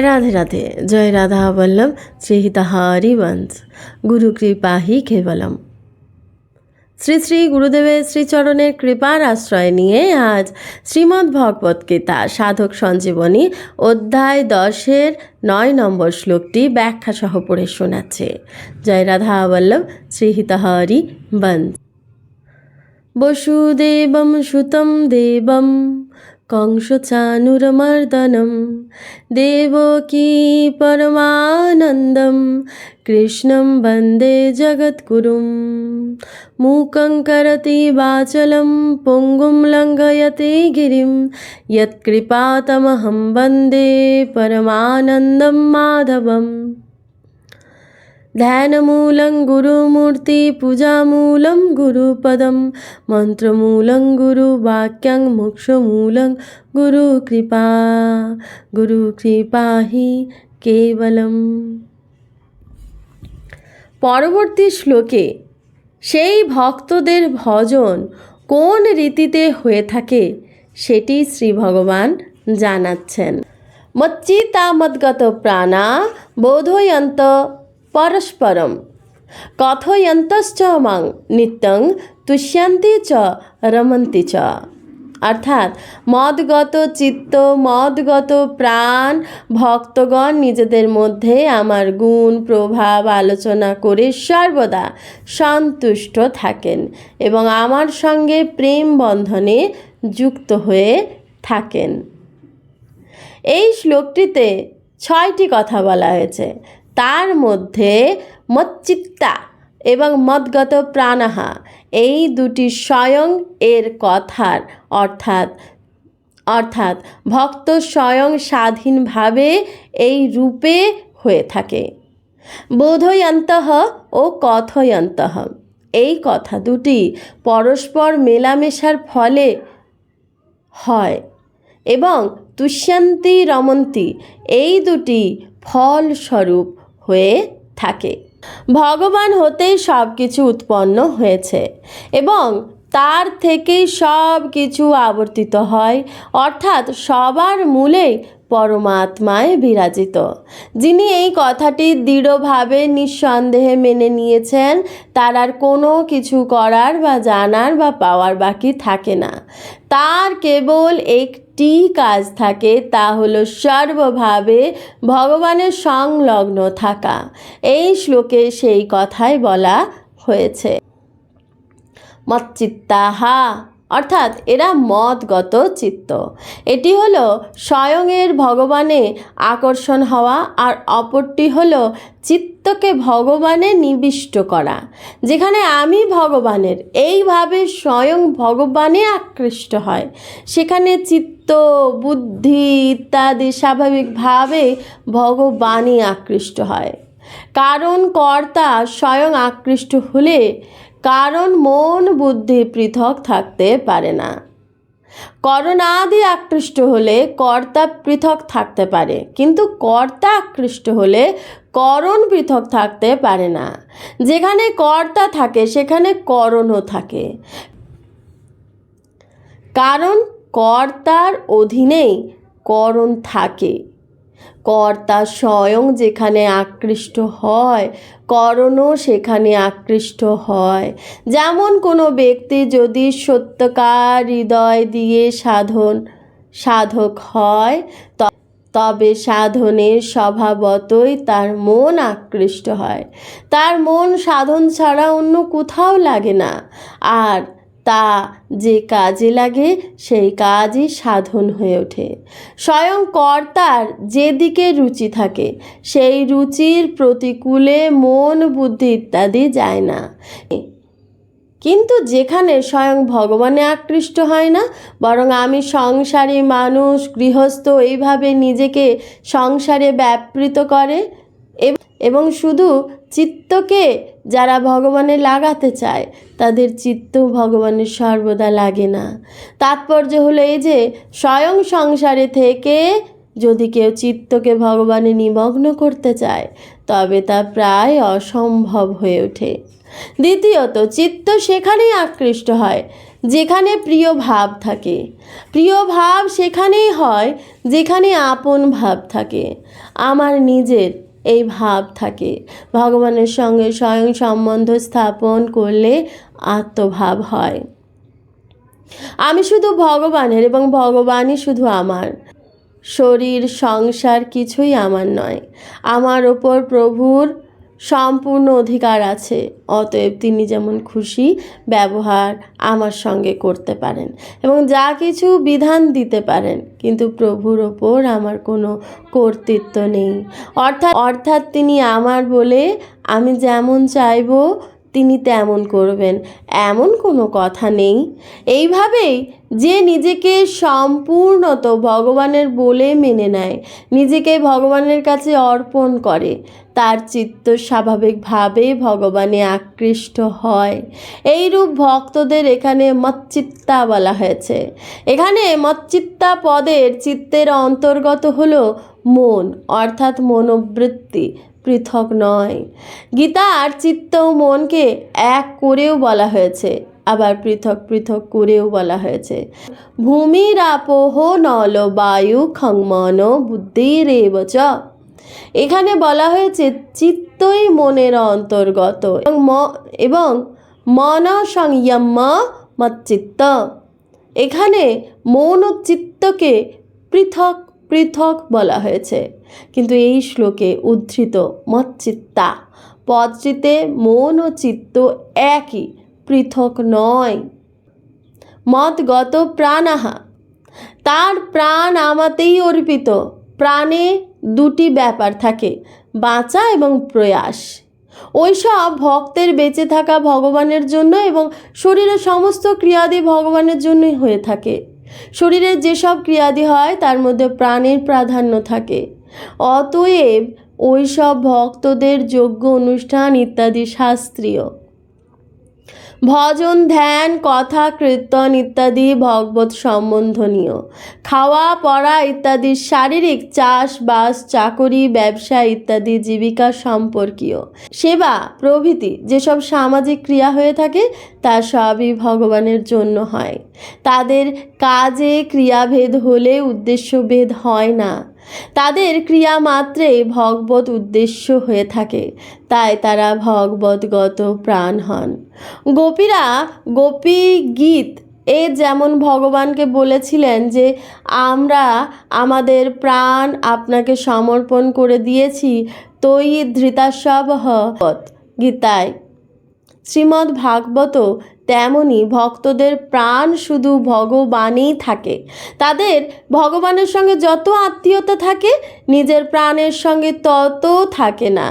রাধে রাধে জয় রাধা বল্লভ শ্রীহিতাহারি বংশ গুরু কৃপা হি কেবলম শ্রী শ্রী গুরুদেবের শ্রীচরণের কৃপার আশ্রয় নিয়ে আজ শ্রীমদ্ ভগবত গীতা সাধক সঞ্জীবনী অধ্যায় দশের নয় নম্বর শ্লোকটি ব্যাখ্যা সহ পড়ে শোনাচ্ছে। জয় রাধা বল্লভ, শ্রীহিতাহারি বংশ বসুদেবম সুতম দেবম कंसचानुरमर्दनं देवकी परमानन्दं कृष्णं वन्दे जगद्गुरुं मूकं करति वाचलं पुङ्गुं लङ्घयते गिरिं यत्कृपातमहं वन्दे परमानन्दं माधवम् ध्यानमूलं गुरुमूर्ति पूजामूलं गुरुपदं मन्त्रमूलं गुरुवाक्यं मोक्षमूलं गुरुकृपा गुरुकृपा हि কেবলম পরবর্তী শ্লোকে সেই ভক্তদের ভজন কোন রীতিতে হয়ে থাকে সেটি শ্রী ভগবান জানাচ্ছেন মচ্চিতামদ্গত প্রাণা বোধয়ন্ত পরস্পরম কথয়ন্তশ্চ মাং নিত্যং তুষ্যান্তি চ রমন্তি চ অর্থাৎ মদগত চিত্ত মদগত প্রাণ ভক্তগণ নিজেদের মধ্যে আমার গুণ, প্রভাব, আলোচনা করে সর্বদা সন্তুষ্ট থাকেন এবং আমার সঙ্গে প্রেম বন্ধনে যুক্ত হয়ে থাকেন। এই শ্লোকটিতে ছয়টি কথা বলা হয়েছে। তার মধ্যে মচ্চিত্তা এবং মদগত প্রাণাহা, এই দুটি স্বয়ং এর কথার অর্থাৎ অর্থাৎ ভক্ত স্বয়ং স্বাধীনভাবে এই রূপে হয়ে থাকে। বোধয়ন্তঃ ও কথয়ন্তঃ, এই কথা দুটি পরস্পর মেলামেশার ফলে হয় এবং তুষ্যান্তি রমন্তি, এই দুটি ফলস্বরূপ হয়ে থাকে। ভগবান হতেই সব কিছু উৎপন্ন হয়েছে এবং তার থেকেই সব কিছু আবর্তিত হয়, অর্থাৎ সবার মূলেই পরমাত্মায় বিরাজিত। যিনি এই কথাটি দৃঢ়ভাবে, নিঃসন্দেহে মেনে নিয়েছেন, তার আর কোনো কিছু করার বা জানার বা পাওয়ার বাকি থাকে না। তার কেবল একটি কাজ থাকে, তা হলো সর্বভাবে ভগবানের সংলগ্ন থাকা। এই শ্লোকে সেই কথাই বলা হয়েছে। মচ্চিত্তাহা অর্থাৎ এরা মদগত চিত্ত। এটি হলো স্বয়ংয়ের ভগবানে আকর্ষণ হওয়া আর অপরটি হলো চিত্তকে ভগবানে নিবিষ্ট করা, যেখানে আমি ভগবানের। এইভাবে স্বয়ং ভগবানে আকৃষ্ট হয়। সেখানে চিত্ত, বুদ্ধি ইত্যাদি স্বাভাবিকভাবে ভগবানই আকৃষ্ট হয়। কারণ কর্তা স্বয়ং আকৃষ্ট হলে কারণ মন বুদ্ধি পৃথক থাকতে পারে না। করণাদি আকৃষ্ট হলে কর্তা পৃথক থাকতে পারে, কিন্তু কর্তা আকৃষ্ট হলে করণ পৃথক থাকতে পারে না। যেখানে কর্তা থাকে, সেখানে করণও থাকে। কারণ কর্তার অধীনেই করণ থাকে। কর্তা স্বয়ং যেখানে আকৃষ্ট হয়, করণও সেখানে আকৃষ্ট হয়। যেমন কোনো ব্যক্তি যদি সত্যকার হৃদয় দিয়ে সাধন, সাধক হয় তবে সাধনের স্বভাবতই তার মন আকৃষ্ট হয়। তার মন সাধন ছাড়া অন্য কোথাও লাগে না। আর তা যে কাজে লাগে, সেই কাজই সাধন হয়ে ওঠে। স্বয়ং কর্তার যেদিকে রুচি থাকে, সেই রুচির প্রতিকূলে মন, বুদ্ধি ইত্যাদি যায় না। কিন্তু যেখানে স্বয়ং ভগবানে আকৃষ্ট হয় না, বরং আমি সংসারী মানুষ, গৃহস্থ এইভাবে নিজেকে সংসারে ব্যাপৃত করে, এবং শুধু চিত্তকে যারা ভগবানে লাগাতে চায়, তাদের চিত্ত ভগবানের সর্বদা লাগে না। তাৎপর্য হলো এই যে, স্বয়ং সংসারে থেকে যদি কেউ চিত্তকে ভগবানে নিমগ্ন করতে চায়, তবে তা প্রায় অসম্ভব হয়ে ওঠে। দ্বিতীয়ত, চিত্ত সেখানেই আকৃষ্ট হয়, যেখানে প্রিয় ভাব থাকে। প্রিয় ভাব সেখানেই হয়, যেখানে আপন ভাব থাকে। আমার নিজের এই ভাব থাকে। ভগবানের সঙ্গে স্বয়ং সম্বন্ধ স্থাপন করলে আত্মভাব হয়। আমি শুধু ভগবানের এবং ভগবানই শুধু আমার। শরীর, সংসার কিছুই আমার নয়। আমার ওপর প্রভুর সম্পূর্ণ অধিকার আছে, অতএব তিনি যেমন খুশি ব্যবহার আমার সঙ্গে করতে পারেন এবং যা কিছু বিধান দিতে পারেন, কিন্তু প্রভুর ওপর আমার কোনো কর্তৃত্ব নেই। অর্থাৎ অর্থাৎ তিনি আমার বলে, আমি যেমন চাইব তিনি তেমন করবেন, এমন কোনো কথা নেই। এইভাবেই যে নিজেকে সম্পূর্ণত ভগবানের বলে মেনে নেয়, নিজেকে ভগবানের কাছে অর্পণ করে, তার চিত্ত স্বাভাবিকভাবে ভগবানে আকৃষ্ট হয়। এইরূপ ভক্তদের এখানে মচ্চিত্তা বলা হয়েছে। এখানে মচ্চিত্তা পদের চিত্তের অন্তর্গত হলো মন, অর্থাৎ মনোবৃত্তি। পৃথক নয়। গীতার চিত্ত ও মনকে এক করেও বলা হয়েছে, আবার পৃথক পৃথক করেও বলা হয়েছে। ভূমির আপোহ নল বায়ু খংমন বুদ্ধিরেব চ। এখানে বলা হয়েছে, চিত্তই মনের অন্তর্গত এবং মন সংযম মচ্চিত্ত। এখানে মন ও চিত্তকে পৃথক পৃথক বলা হয়েছে। কিন্তু এই শ্লোকে উদ্ধৃত মচ্চিত্তা, পদটিতে মন ও চিত্ত একই, পৃথক নয়। মতগত প্রাণাহা, তার প্রাণ আমাতেই অর্পিত। প্রাণে দুটি ব্যাপার থাকে, বাঁচা এবং প্রয়াস। ওইসব ভক্তের বেঁচে থাকা ভগবানের জন্য এবং শরীরের সমস্ত ক্রিয়াদি ভগবানের জন্যই হয়ে থাকে। শরীরের যেসব ক্রিয়াদি হয়, তার মধ্যে প্রাণের প্রাধান্য থাকে। অতএব ওইসব ভক্তদের যোগ্য অনুষ্ঠান ইত্যাদি শাস্ত্রীয়। ভজন, ধ্যান, কথা, কীর্তন ইত্যাদি ভগবত সম্বন্ধনীয়। খাওয়া, পড়া ইত্যাদি শারীরিক চাষবাস চাকরি, ব্যবসা ইত্যাদি জীবিকা সম্পর্কীয়। সেবা, প্রভৃতি যেসব সামাজিক ক্রিয়া হয়ে থাকে, তা সবই ভগবানের জন্য হয়। তাদের কাজে ক্রিয়াভেদ হলে উদ্দেশ্যভেদ হয় না। তাদের ক্রিয়া মাত্রে ভগবত উদ্দেশ্য হয়ে থাকে। তাই তারা ভগবতগত প্রাণ হন। গোপীরা গোপী গীত এ যেমন ভগবানকে বলেছিলেন যে, আমরা আমাদের প্রাণ আপনাকে সমর্পণ করে দিয়েছি তৈ ধৃতাসব গীতায়। শ্রীমদ্ ভাগবত তেমনি ভক্তদের প্রাণ শুধু ভগবানেই থাকে। তাদের ভগবানের সঙ্গে যত আত্মীয়তা থাকে, নিজের প্রাণের সঙ্গে তত থাকে না।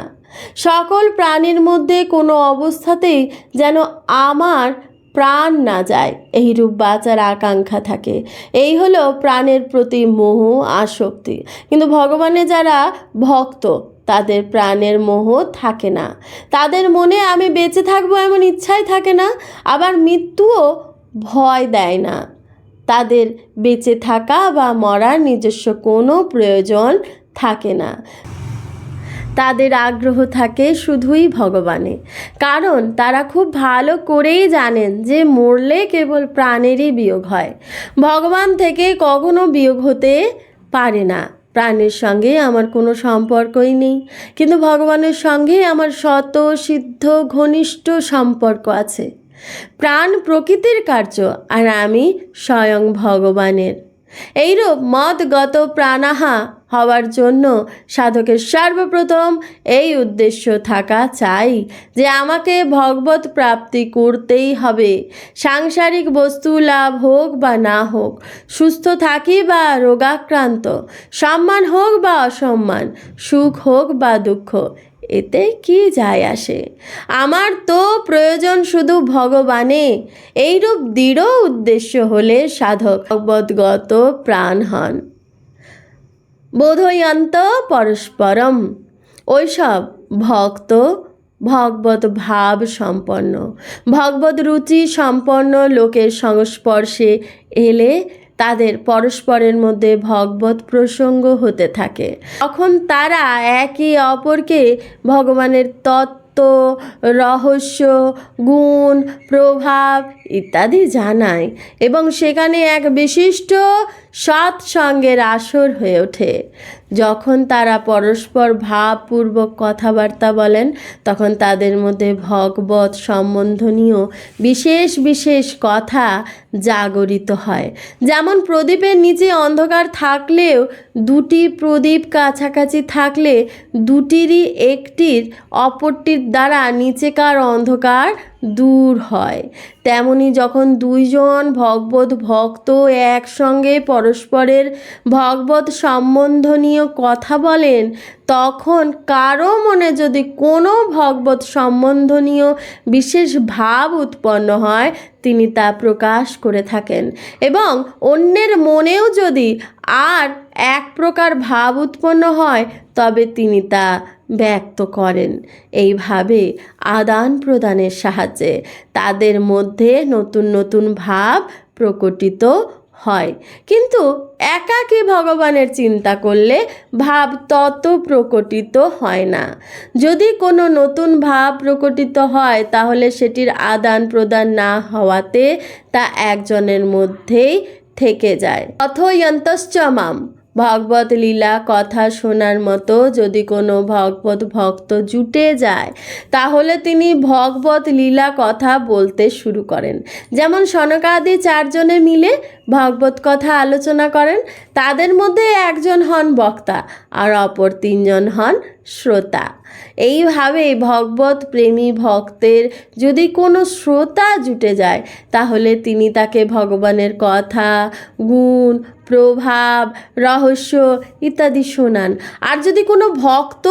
সকল প্রাণীর মধ্যে কোনো অবস্থাতেই যেন আমার প্রাণ না যায়, এইরূপ বাঁচার আকাঙ্ক্ষা থাকে। এই হলো প্রাণের প্রতি মোহ, আসক্তি। কিন্তু ভগবানে যারা ভক্ত তাদের প্রাণের মোহ থাকে না। তাদের মনে আমি বেঁচে থাকব এমন ইচ্ছাই থাকে না, আবার মৃত্যুও ভয় দেয় না। তাদের বেঁচে থাকা বা মরার নিজস্ব কোনো প্রয়োজন থাকে না। তাদের আগ্রহ থাকে শুধুই ভগবানে। কারণ তারা খুব ভালো করেই জানেন যে মরলে কেবল প্রাণেরই বিয়োগ হয়। ভগবান থেকে কখনো বিয়োগ হতে পারে না। প্রাণের সঙ্গে আমার কোনো সম্পর্কই নেই। কিন্তু ভগবানের সঙ্গে আমার শত, সিদ্ধ, ঘনিষ্ঠ সম্পর্ক আছে। প্রাণ প্রকৃতির কার্য আর আমি স্বয়ং ভগবানের। এইরূপ মতগত প্রাণাহা হওয়ার জন্য সাধকের সর্বপ্রথম এই উদ্দেশ্য থাকা চাই যে আমাকে ভগবত প্রাপ্তি করতেই হবে। সাংসারিক বস্তু লাভ হোক বা না হোক, সুস্থ থাকি বা রোগাক্রান্ত, সম্মান হোক বা অসম্মান, সুখ হোক বা দুঃখ এতে কি যায় আসে? আমার তো প্রয়োজন শুধু ভগবানে। এইরূপ দৃঢ় উদ্দেশ্য হলে সাধক ভগবদ্গত প্রাণ হন। বোধয়ন্ত পরস্পরম। ওইসব ভক্ত ভগবত ভাব সম্পন্ন। ভগবত রুচি সম্পন্ন লোকের সংস্পর্শে এলে তাদের পরস্পরের মধ্যে ভগবত প্রসঙ্গ হতে থাকে। তখন তারা একে অপরকে ভগবানের তত্ত্ব তত্ত্ব রহস্য, গুণ, প্রভাব ইত্যাদি জানায় এবং সেখানে এক বিশিষ্ট সৎসঙ্গের আসর হয়ে ওঠে। যখন তারা পরস্পর ভাবপূর্বক কথাবার্তা বলেন, তখন তাদের মধ্যে ভগবত সম্বন্ধনীয় বিশেষ বিশেষ কথা জাগরিত হয়। যেমন প্রদীপের নিচে অন্ধকার থাকলেও দুটি প্রদীপ কাছাকাছি থাকলে দুটিরই একটির অপরটির দ্বারা নিচেকার অন্ধকার দূর হয়। তেমনি যখন দুইজন ভগবত ভক্ত একসঙ্গে পরস্পরের ভগবত সম্বন্ধনীয় কথা বলেন, তখন কারও মনে যদি কোনো ভগবত সম্বন্ধনীয় বিশেষ ভাব উৎপন্ন হয়, তিনি তা প্রকাশ করে থাকেন। এবং অন্যের মনেও যদি আর এক প্রকার ভাব উৎপন্ন হয়, তবে তিনি তা ব্যক্ত করেন। এইভাবে আদান প্রদানের সাহায্যে তাদের মধ্যে নতুন নতুন ভাব প্রকটিত হয়। কিন্তু একাকী ভগবানের চিন্তা করলে ভাব তত প্রকটিত হয় না। যদি কোনো নতুন ভাব প্রকটিত হয়, তাহলে সেটির আদান প্রদান না হওয়াতে তা একজনের মধ্যেই থেকে যায়। অথয়ন্তশ্চ মাম ভগবত লীলা কথা শোনার মতো যদি কোনো ভগবত ভক্ত জুটে যায়, তাহলে তিনি ভগবত লীলা কথা বলতে শুরু করেন। যেমন সনকাদি চারজনে মিলে ভগবত কথা আলোচনা করেন, তাদের মধ্যে একজন হন বক্তা আর অপর তিনজন হন শ্রোতা। এইভাবে ভগবত প্রেমী ভক্তের যদি কোনো শ্রোতা জুটে যায়, তাহলে তিনি তাকে ভগবানের কথা, গুণ, প্রভাব, রহস্য ইত্যাদি শোনান। আর যদি কোনো ভক্ত,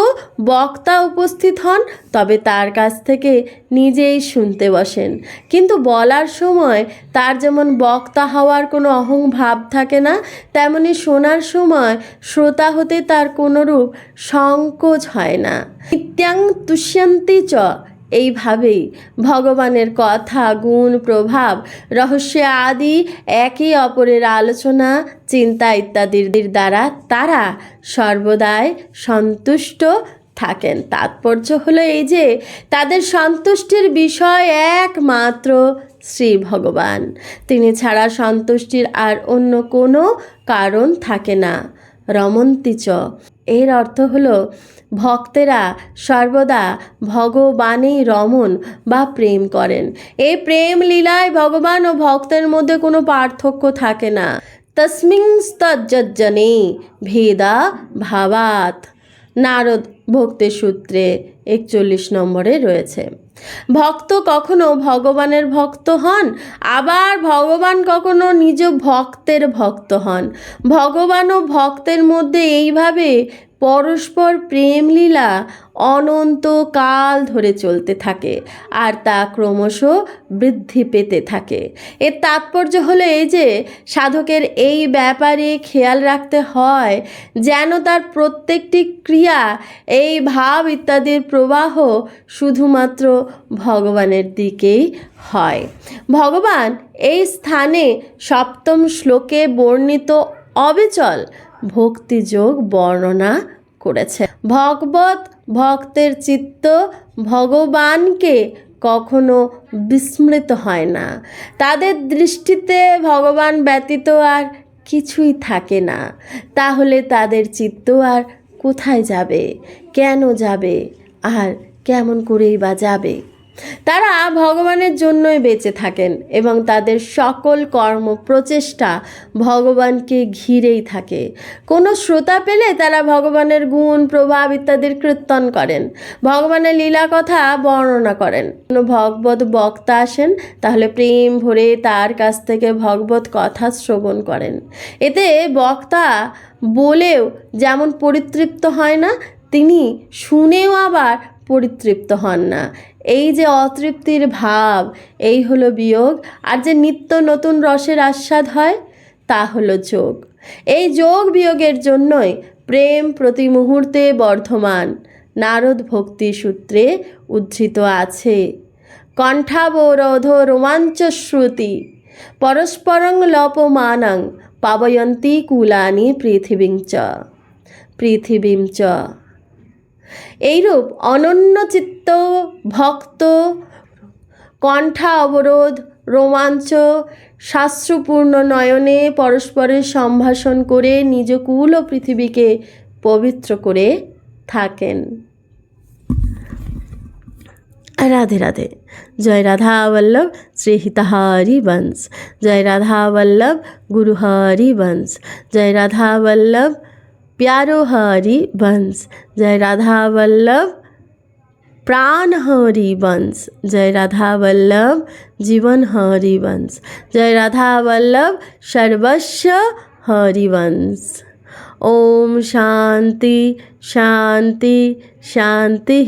বক্তা উপস্থিত হন, তবে তার কাছ থেকে নিজেই শুনতে বসেন। কিন্তু বলার সময় তার যেমন বক্তা হওয়ার কোনো অহং ভাব থাকে না, তেমনি শোনার সময় শ্রোতা হতে তার কোনোরূপ সংকোচ হয় না। নিত্যাং তুষ্যন্তি চ। এইভাবেই ভগবানের কথা, গুণ, প্রভাব, রহস্য আদি একে অপরের আলোচনা, চিন্তা ইত্যাদির দ্বারা তারা সর্বদাই সন্তুষ্ট থাকেন। তাৎপর্য হলো এই যে, তাদের সন্তুষ্টির বিষয় একমাত্র শ্রী ভগবান। তিনি ছাড়া সন্তুষ্টির আর অন্য কোনো কারণ থাকে না। রমন্তিচ এর অর্থ হলো ভক্তেরা সর্বদা ভগবানেই রমন বা প্রেম করেন। এই প্রেম লীলায় ভগবান ও ভক্তের মধ্যে কোনো পার্থক্য থাকে না। তস্মিংস্তজ্জনে ভেদা ভাবাত। নারদ ভক্তির সূত্রে একচল্লিশ নম্বরে রয়েছে। ভক্ত কখনো ভগবানের ভক্ত হন, আবার ভগবান কখনো নিজ ভক্তের ভক্ত হন। ভগবান ও ভক্তের মধ্যে এইভাবে পরস্পর প্রেম লীলা অনন্ত কাল ধরে চলতে থাকে আর তা ক্রমশ বৃদ্ধি পেতে থাকে। এর তাৎপর্য হলো এই যে, সাধকের এই ব্যাপারে খেয়াল রাখতে হয় যেন তার প্রত্যেকটি ক্রিয়া, এই ভাব ইত্যাদির প্রবাহ শুধুমাত্র ভগবানের দিকেই হয়। ভগবান এই স্থানে সপ্তম শ্লোকে বর্ণিত অবিচল ভক্তিযোগ বর্ণনা করেছে। ভগবত ভক্তের চিত্ত ভগবানকে কখনো বিস্মৃত হয় না। তাদের দৃষ্টিতে ভগবান ব্যতীত আর কিছুই থাকে না। তাহলে তাদের চিত্ত আর কোথায় যাবে? কেন যাবে? আর কেমন করেই বা যাবে? তারা ভগবানের জন্যই বেঁচে থাকেন এবং তাদের সকল কর্ম প্রচেষ্টা ভগবানকে ঘিরেই থাকে। কোনো শ্রোতা পেলে তারা ভগবানের গুণ, প্রভাব ইত্যাদির কীর্তন করেন। ভগবানের লীলা কথা বর্ণনা করেন। কোনো ভগবত বক্তা আসেন, তাহলে প্রেম ভরে তার কাছ থেকে ভগবত কথা শ্রবণ করেন। এতে বক্তা বলেও যেমন পরিতৃপ্ত হয় না, তিনি শুনেও আবার পরিতৃপ্ত হন না। এই যে অতৃপ্তির ভাব, এই হলো বিয়োগ। আর যে নিত্য নতুন রসের আস্বাদ হয়, তা হলো যোগ। এই যোগ বিয়োগের জন্যই প্রেম প্রতি মুহূর্তে বর্ধমান। নারদ ভক্তি সূত্রে উদ্ধৃত আছে। কণ্ঠাবরোধ রোমাঞ্চ শ্রুতি। পরস্পরং লপমানাং পাবয়ন্তী কুলানি পৃথিবীং চ। পৃথিবীং চ। এইরূপ অনন্য চিত্ত ভক্ত কণ্ঠা অবরোধ রোমাঞ্চ, শাস্ত্রপূর্ণ নয়নে পরস্পরের সম্ভাষণ করে নিজ কুল ও পৃথিবীকে পবিত্র করে থাকেন। রাধে রাধে। জয় রাধা বল্লভ, শ্রী হিতাহারি বংশ জয় রাধা বল্লভ গুরু হরি বংশ জয় রাধা বল্লভ প্যারো হরি বংশ জয় রাধা বল্লভ প্রাণ হরি বংশ জয় রাধা বল্লভ জীবন হরি বংশ জয় রাধা বল্লভ সর্বস্ব হরি বংশ ওম শান্তি শান্তি শান্তি